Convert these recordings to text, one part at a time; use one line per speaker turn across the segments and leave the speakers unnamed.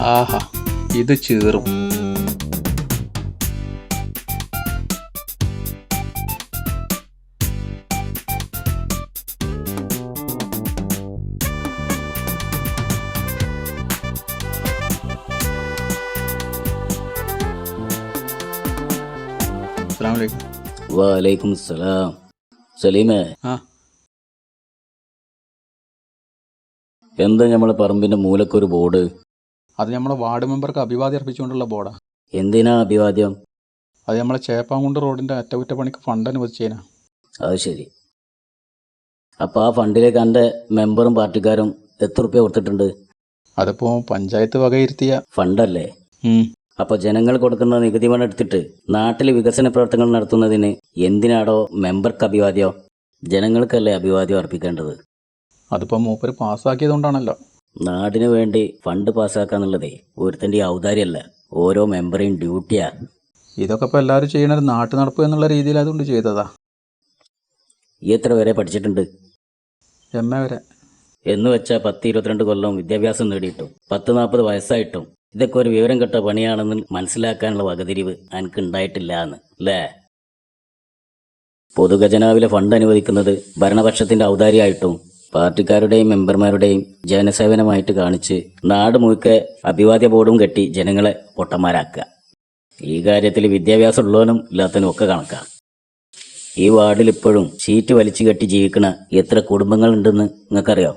ആഹാ ഇത് ചീറും.
വാലൈക്കും സലാം. സലീമേ.
ആ.
എന്താ നമ്മളെ പറമ്പിന്റെ മൂലക്കൊരു ബോർഡ്?
അത് നമ്മളെ വാർഡ് മെമ്പർക്ക് അഭിവാദ്യം അർപ്പിച്ചുകൊണ്ടുള്ള ബോർഡാ.
എന്തിനാ അഭിവാദ്യം?
അത് നമ്മളെ ചേപ്പാങ്കുണ്ട് റോഡിന്റെ അറ്റകുറ്റപ്പണിക്ക് ഫണ്ട് അനുവദിച്ചേനാ.
അത് ശരി. അപ്പൊ ആ ഫണ്ടിലേക്ക് എന്റെ മെമ്പറും പാർട്ടിക്കാരും എത്ര റുപ്യ കൊടുത്തിട്ടുണ്ട്?
അതിപ്പോ പഞ്ചായത്ത് വകയിരുത്തിയ
ഫണ്ടല്ലേ?
അപ്പോൾ
അപ്പൊ ജനങ്ങൾ കൊടുക്കുന്ന നികുതി പണം എടുത്തിട്ട് നാട്ടിലെ വികസന പ്രവർത്തനങ്ങൾ നടത്തുന്നതിന് എന്തിനാടോ മെമ്പർക്ക് അഭിവാദ്യം? ജനങ്ങൾക്കല്ലേ അഭിവാദ്യം അർപ്പിക്കേണ്ടത്?
അതിപ്പോ മൂപ്പര് പാസ്സാക്കിയതുകൊണ്ടാണല്ലോ.
നാടിനു വേണ്ടി ഫണ്ട് പാസ്സാക്കാന്നുള്ളതേ ഒരുത്തന്റെ ഔദാര്യമല്ല. ഓരോ മെമ്പറേയും ഡ്യൂട്ടിയാ.
ഇതൊക്കെ ഇപ്പൊ എല്ലാവരും ചെയ്യണ ഒരു നാട്ടു നടപ്പ് എന്നുള്ള രീതിയിൽ അതുകൊണ്ട് ചെയ്തതാ.
ഈ എത്ര വരെ പഠിച്ചിട്ടുണ്ട്?
എം എ വരെ.
എന്ന് വെച്ചാൽ പത്ത് ഇരുപത്തിരണ്ട് കൊല്ലം വിദ്യാഭ്യാസം നേടിയിട്ടും. പത്ത് നാൽപ്പത് വയസ്സായിട്ടും. ഇതൊക്കെ ഒരു വിവരം കെട്ട പണിയാണെന്ന് മനസ്സിലാക്കാനുള്ള വകതിരിവ് എനിക്ക് ഉണ്ടായിട്ടില്ല എന്ന് അല്ലേ പൊതുഖജനാവിലെ ഫണ്ട് അനുവദിക്കുന്നത് ഭരണപക്ഷത്തിന്റെ ഔദാര്യമായിട്ടും പാർട്ടിക്കാരുടെയും മെമ്പർമാരുടെയും ജനസേവനമായിട്ട് കാണിച്ച് നാട് മുഴുക്കെ അഭിവാദ്യ ബോർഡും കെട്ടി ജനങ്ങളെ പൊട്ടന്മാരാക്കുക. ഈ കാര്യത്തിൽ വിദ്യാഭ്യാസം ഉള്ളവനും ഇല്ലാത്തവനും ഒക്കെ കണക്കാം. ഈ വാർഡിൽ ഇപ്പോഴും ഷീറ്റ് വലിച്ചു കെട്ടി ജീവിക്കണ എത്ര കുടുംബങ്ങളുണ്ടെന്ന് നിങ്ങൾക്കറിയോ?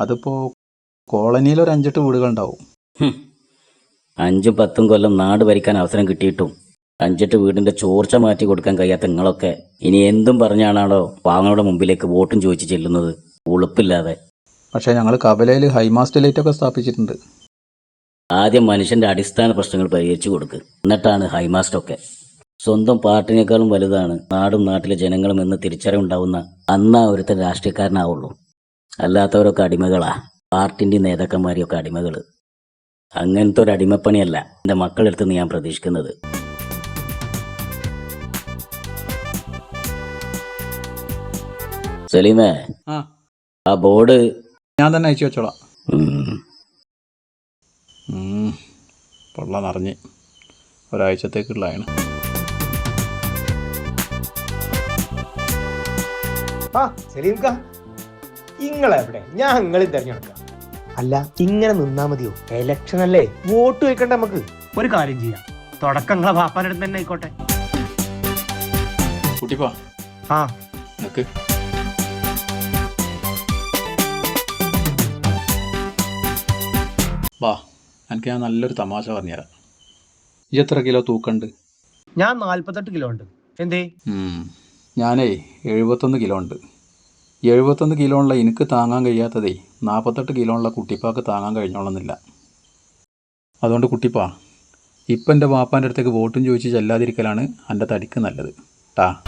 അതിപ്പോ കോളനിയിൽ ഒരു അഞ്ചെട്ട് വീടുകൾ
ഉണ്ടാവും അഞ്ചും പത്തും കൊല്ലം നാട് ഭരിക്കാൻ അവസരം കിട്ടിയിട്ടും അഞ്ചെട്ട് വീടിന്റെ ചോർച്ച മാറ്റി കൊടുക്കാൻ കഴിയാത്ത നിങ്ങളൊക്കെ ഇനി എന്തും പറഞ്ഞാണാണോ പാവങ്ങളുടെ മുമ്പിലേക്ക് വോട്ടും ചോദിച്ചു ചെല്ലുന്നത്? ഉളുപ്പില്ലാതെ.
പക്ഷെ ഞങ്ങൾ കവലയിൽ ഹൈമാസ്റ്റ് ലൈറ്റ് ഒക്കെ സ്ഥാപിച്ചിട്ടുണ്ട്.
ആദ്യം മനുഷ്യന്റെ അടിസ്ഥാന പ്രശ്നങ്ങൾ പരിഹരിച്ചു കൊടുക്ക്. എന്നിട്ടാണ് ഹൈമാസ്റ്റ് ഒക്കെ. സ്വന്തം പാർട്ടിനേക്കാളും വലുതാണ് നാടും നാട്ടിലെ ജനങ്ങളും എന്ന് തിരിച്ചറിവുണ്ടാവുന്ന അന്നാ ഒരുത്തൻ രാഷ്ട്രീയക്കാരനാവുള്ളൂ. അല്ലാത്തവരൊക്കെ അടിമകളാ. പാർട്ടിന്റെ നേതാക്കന്മാരെയൊക്കെ അടിമകൾ. അങ്ങനത്തെ ഒരു അടിമപ്പണിയല്ല എന്റെ മക്കളെടുത്ത് ഞാൻ പ്രതീക്ഷിക്കുന്നത്. സലീമേ
ആ.
ബോർഡ്.
ഞാൻ തന്നെ അയച്ചു വെച്ചോളാം. പൊള്ള നിറഞ്ഞ് ഒരാഴ്ചത്തേക്കുള്ളതാണ്
ആ സലീംക്ക. ഇങ്ങളെവിടെ ഞാൻ ഇങ്ങളെ തിരഞ്ഞെടുക്കാം. അല്ല ഇങ്ങനെ നിന്നാ മതിയോ? എലക്ഷൻ അല്ലേ? വോട്ട് വെക്കണ്ട നമുക്ക്. ഒരു കാര്യം ചെയ്യാം. തുടക്കങ്ങളെ അടുത്ത് തന്നെ ആയിക്കോട്ടെ.
കുട്ടിപ്പാ
ആ.
നിനക്ക് വാ എനിക്ക് ഞാൻ നല്ലൊരു തമാശ പറഞ്ഞുതരാം. ഈ എത്ര കിലോ തൂക്കണ്ട്?
ഞാൻ നാല്പത്തെട്ട് കിലോ ഉണ്ട്. എന്തേ.
ഞാനേ എഴുപത്തൊന്ന് കിലോ ഉണ്ട്. എഴുപത്തൊന്ന് കിലോ ഉള്ള എനിക്ക് താങ്ങാൻ കഴിയാത്തതേ നാൽപ്പത്തെട്ട് കിലോ ഉള്ള കുട്ടിപ്പാക്ക് താങ്ങാൻ കഴിഞ്ഞോളന്നില്ല. അതുകൊണ്ട് കുട്ടിപ്പാ ഇപ്പം എന്റെ വാപ്പാന്റെ അടുത്തേക്ക് വോട്ടും ചോദിച്ച് ചെല്ലാതിരിക്കലാണ് എന്റെ തടിക്ക് നല്ലത്. ട്ടാ.